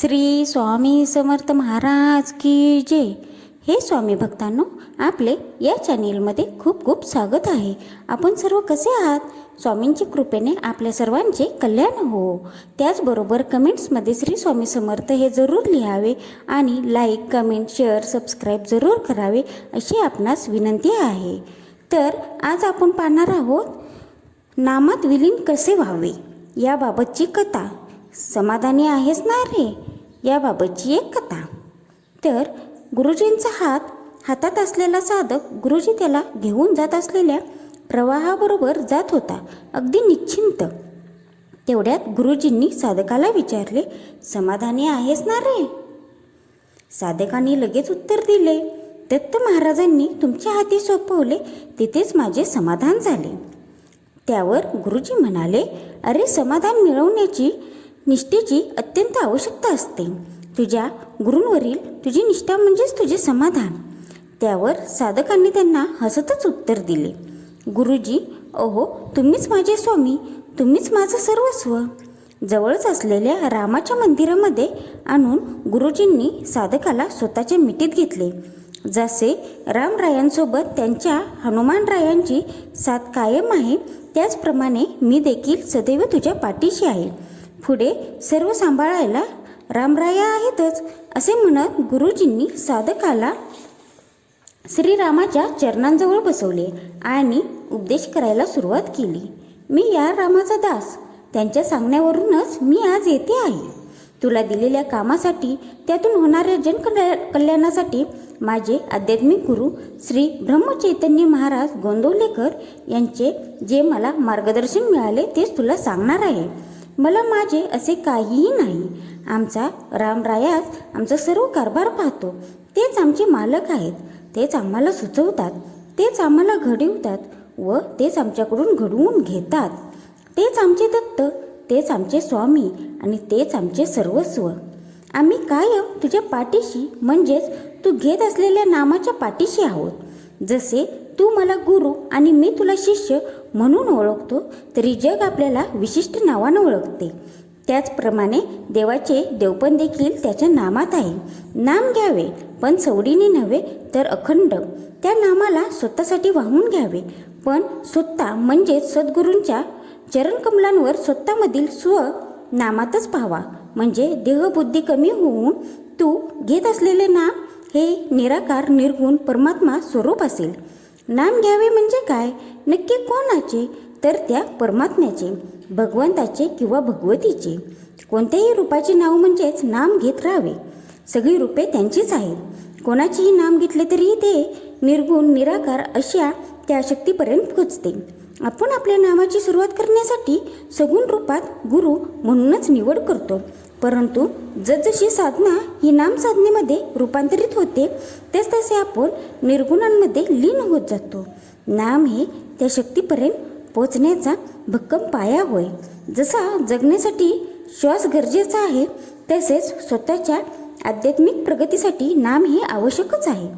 श्री स्वामी समर्थ महाराज की जय. हे स्वामी भक्तांनो आपले या चॅनेलमध्ये खूप खूप स्वागत आहे. आपण सर्व कसे आहात? स्वामींची कृपेने आपल्या सर्वांचे कल्याण हो. त्याचबरोबर कमेंट्समध्ये श्री स्वामी समर्थ हे जरूर लिहावे आणि लाईक कमेंट शेअर सबस्क्राईब जरूर करावे अशी आपणास विनंती आहे. तर आज आपण पाहणार आहोत नामात विलीन कसे व्हावे? याबाबतची कथा. समाधानी आहेस ना रे? याबाबतची एक कथा. तर गुरुजींचा हात हातात असलेला साधक गुरुजी त्याला घेऊन जात असलेल्या प्रवाहाबरोबर जात होता अगदी निश्चिंत. तेवढ्यात गुरुजींनी साधकाला विचारले समाधानी आहेस ना रे? साधकाने लगेच उत्तर दिले दत्त महाराजांनी तुमच्या हाती सोपवले तिथेच माझे समाधान झाले. त्यावर गुरुजी म्हणाले अरे समाधान मिळवण्याची निष्ठेची अत्यंत आवश्यकता असते. तुझ्या गुरूंवरील तुझी निष्ठा म्हणजेच तुझे समाधान. त्यावर साधकांनी त्यांना हसतच उत्तर दिले. गुरुजी अहो तुम्हीच माझे स्वामी तुम्हीच माझं सर्वस्व. जवळच असलेल्या रामाच्या मंदिरामध्ये आणून गुरुजींनी साधकाला स्वतःच्या मिठीत घेतले. जसे रामरायांसोबत त्यांच्या हनुमानरायांची साथ कायम आहे त्याचप्रमाणे मी देखील सदैव तुझ्या पाठीशी आहे. पुढे सर्व सांभाळायला रामराया आहेतच असे म्हणत गुरुजींनी साधकाला श्रीरामाच्या चरणांजवळ बसवले आणि उपदेश करायला सुरुवात केली. मी या रामाचा दास. त्यांच्या सांगण्यावरूनच मी आज येथे आहे. तुला दिलेल्या कामासाठी त्यातून होणाऱ्या जनकल्या कल्याणासाठी माझे आध्यात्मिक गुरु श्री ब्रह्मचैतन्य महाराज गोंदवलेकर यांचे जे मला मार्गदर्शन मिळाले तेच तुला सांगणार आहे. मला माझे असे काहीही नाही. आमचा रामरायाच आमचा सर्व कारभार पाहतो. तेच आमचे मालक आहेत. तेच आम्हाला सुचवतात. तेच आम्हाला घडवतात व तेच आमच्याकडून घडवून घेतात. तेच आमचे दत्त तेच आमचे स्वामी आणि तेच आमचे सर्वस्व. आम्ही कायम तुझ्या पाठीशी म्हणजेच तू घेत असलेल्या नामाच्या पाठीशी आहोत. जसे तू मला गुरु आणि मी तुला शिष्य म्हणून ओळखतो तरी जग आपल्याला विशिष्ट नावानं ओळखते. त्याचप्रमाणे देवाचे देवपण देखील त्याच्या नामात आहे. नाम घ्यावे पण सवडीने नव्हे तर अखंड. त्या नामाला स्वतःसाठी वाहून घ्यावे. पण स्वतः म्हणजेच सद्गुरूंच्या चरणकमलांवर स्वतःमधील स्व नामातच पाहावा. म्हणजे देहबुद्धी कमी होऊन तू घेत असलेले नाम हे निराकार निर्गुण परमात्मा स्वरूप असेल. नाम घ्यावे म्हणजे काय? नक्की कोणाचे? तर त्या परमात्म्याचे भगवंताचे किंवा भगवतीचे. कोणत्याही रूपाचे नाव म्हणजेच नाम घेत राहावे. सगळी रूपे त्यांचीच आहेत. कोणाचेही नाम घेतले तरी ते निर्गुण निराकार अशा त्या शक्तीपर्यंत पोचते. आपण आपल्या नामाची सुरुवात करण्यासाठी सगुण रूपात गुरु म्हणूनच निवड करतो. परंतु जसजशी साधना ही नाम साधनेमध्ये रूपांतरित होते तस तसे आपण निर्गुणांमध्ये लीन होत जातो. नाम हे त्या शक्तीपर्यंत पोचण्याचा भक्कम पाया होय. जसा जगण्यासाठी श्वास गरजेचा आहे तसेच स्वतःच्या आध्यात्मिक प्रगतीसाठी नाम हे आवश्यकच आहे.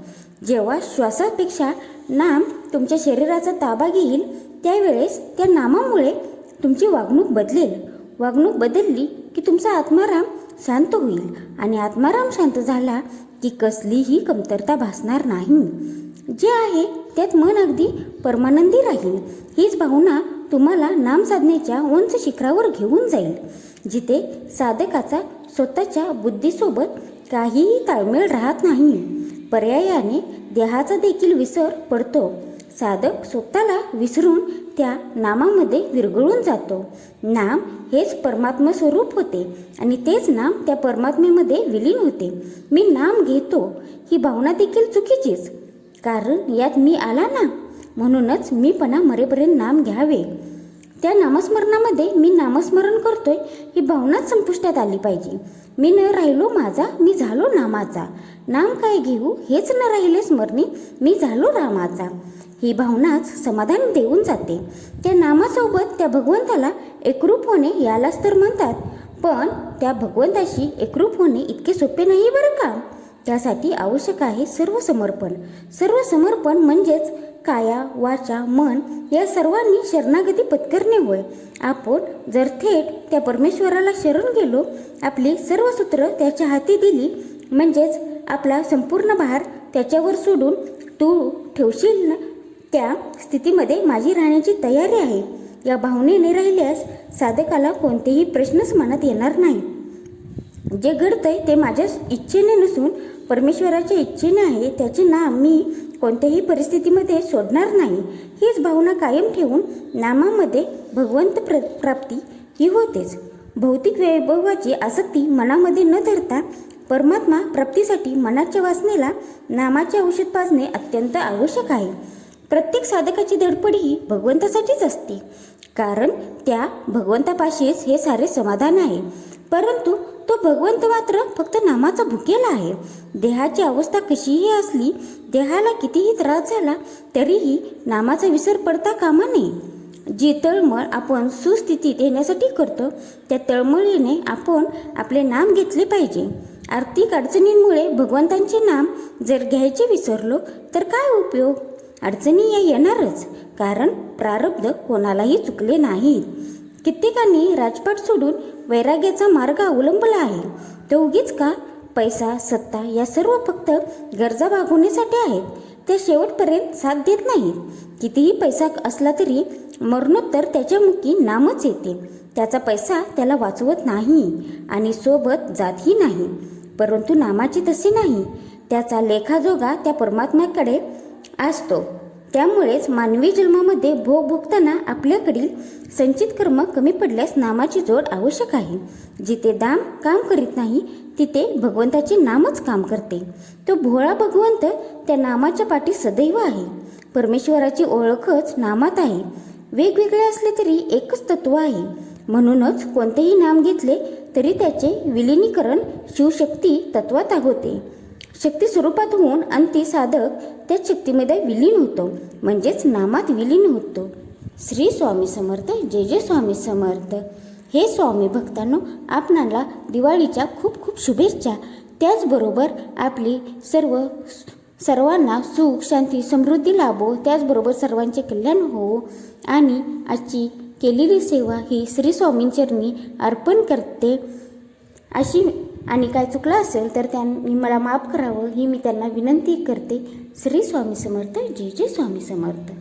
जेव्हा श्वासापेक्षा नाम तुमच्या शरीराचा ताबा घेईल त्यावेळेस त्या नामामुळे तुमची वागणूक बदलेल. वागणूक बदलली की तुमचा आत्माराम शांत होईल आणि आत्माराम शांत झाला की कसलीही कमतरता भासणार नाही. जे आहे त्यात मन अगदी परमानंदी राहील. हीच भावना तुम्हाला नाम साधनेच्या उंच शिखरावर घेऊन जाईल जिथे साधकाचा स्वतःच्या बुद्धीसोबत काहीही ताळमेळ राहत नाही. पर्यायाने देहाचा देखील विसर पडतो. साधक स्वतःला विसरून त्या नामामध्ये विरघळून जातो. नाम हेच परमात्मा स्वरूप होते आणि तेच नाम त्या परमात्मेमध्ये विलीन होते. मी नाम घेतो ही भावना देखील चुकीचीच. कारण यात मी आला ना म्हणूनच मीपणा मरेपर्यंत नाम घ्यावे. त्या नामस्मरणामध्ये मी नामस्मरण करतोय ही भावनाच संपुष्टात आली पाहिजे. मी न राहिलो माझा मी झालो नामाचा. नाम काय घेऊ हेच न राहिले स्मरणी मी झालो रामाचा ही भावनाच समाधान देऊन जाते. त्या नामासोबत त्या भगवंताला एकरूप होणे यालाच तर म्हणतात. पण त्या भगवंताशी एकरूप होणे इतके सोपे नाही बरं का? त्यासाठी आवश्यक आहे सर्व समर्पण सर्व समर्पण म्हणजेच काया वाचा मन या सर्वांनी शरणागती पत्करणे होय. आपण जर थेट त्या परमेश्वराला शरण गेलो आपली सर्व सूत्र त्याच्या हाती दिली म्हणजेच आपला संपूर्ण भार त्याच्यावर सोडून तू ठेवशील ना? त्या स्थितीमध्ये माझी राहण्याची तयारी आहे. या भावनेने राहिल्यास साधकाला कोणतेही प्रश्नच मनात येणार नाही. जे घडतंय ते माझ्या इच्छेने नसून परमेश्वराच्या इच्छेने आहे त्याचे नाम मी कोणत्याही परिस्थितीमध्ये सोडणार नाही. हीच भावना कायम ठेवून नामामध्ये भगवंत प्र प्राप्ती ही होतेच. भौतिक वैभवाची आसक्ती मनामध्ये न धरता परमात्मा प्राप्तीसाठी मनाच्या वासनेला नामाचे औषध पाजणे अत्यंत आवश्यक आहे. प्रत्येक साधकाची धडपड ही भगवंतासाठीच असते. कारण त्या भगवंतापाशीच हे सारे समाधान आहे. परंतु तो भगवंत मात्र फक्त नामाचा भुकेला आहे. देहाची अवस्था कशीही असली देहाला कितीही त्रास झाला तरीही नामाचा विसर पडता कामा नये. जे तळमळ आपण सुस्थितीत येण्यासाठी करतो त्या तळमळीने आपण आपले नाम घेतले पाहिजे. आर्थिक अडचणींमुळे भगवंतांचे नाम जर घ्यायचे विसरलो तर काय उपयोग? अडचणी या येणारच. कारण प्रारब्ध कोणालाही चुकले नाहीत कित्येकांनी राजपाट सोडून वैराग्याचा मार्ग अवलंबला आहे. तो उगीच का? पैसा सत्ता या सर्व फक्त गरजा भागवण्यासाठी आहेत. ते शेवटपर्यंत साथ देत नाहीत. कितीही पैसा असला तरी मरणोत्तर त्याच्या मुखी नामच येते. त्याचा पैसा त्याला वाचवत नाही आणि सोबत जातही नाही. परंतु नामाची तसे नाही. त्याचा लेखाजोगा त्या परमात्म्याकडे असतो. त्यामुळेच मानवी जन्मामध्ये भोग भोगताना आपल्याकडील संचित कर्म कमी पडल्यास नामाची जोड आवश्यक आहे. जिथे दाम काम करीत नाही तिथे भगवंताचे नामच काम करते. तो भोळा भगवंत त्या नामाच्या पाठी सदैव आहे. परमेश्वराची ओळखच नामात आहे. वेगवेगळे असले तरी एकच तत्व आहे. म्हणूनच कोणतेही नाम घेतले तरी त्याचे विलिनीकरण शिवशक्ती तत्वात होते. शक्ती स्वरूपात होऊन अंती साधक त्या शक्तीमध्ये विलीन होतो. म्हणजेच नामात विलीन होतो. श्री स्वामी समर्थ जय जय स्वामी समर्थ. हे स्वामी भक्तांनो आपणाला दिवाळीच्या खूप खूप शुभेच्छा. त्याचबरोबर आपली सर्व सर्वांना सुख शांती समृद्धी लाभो. त्याचबरोबर सर्वांचे कल्याण हो. आणि आजची केलेली सेवा ही श्री स्वामींचरणी अर्पण करते. अशी आणि काय चुकलं असेल तर त्यांनी मला माफ करावं ही मी त्यांना विनंती करते. श्री स्वामी समर्थ जय जय स्वामी समर्थ.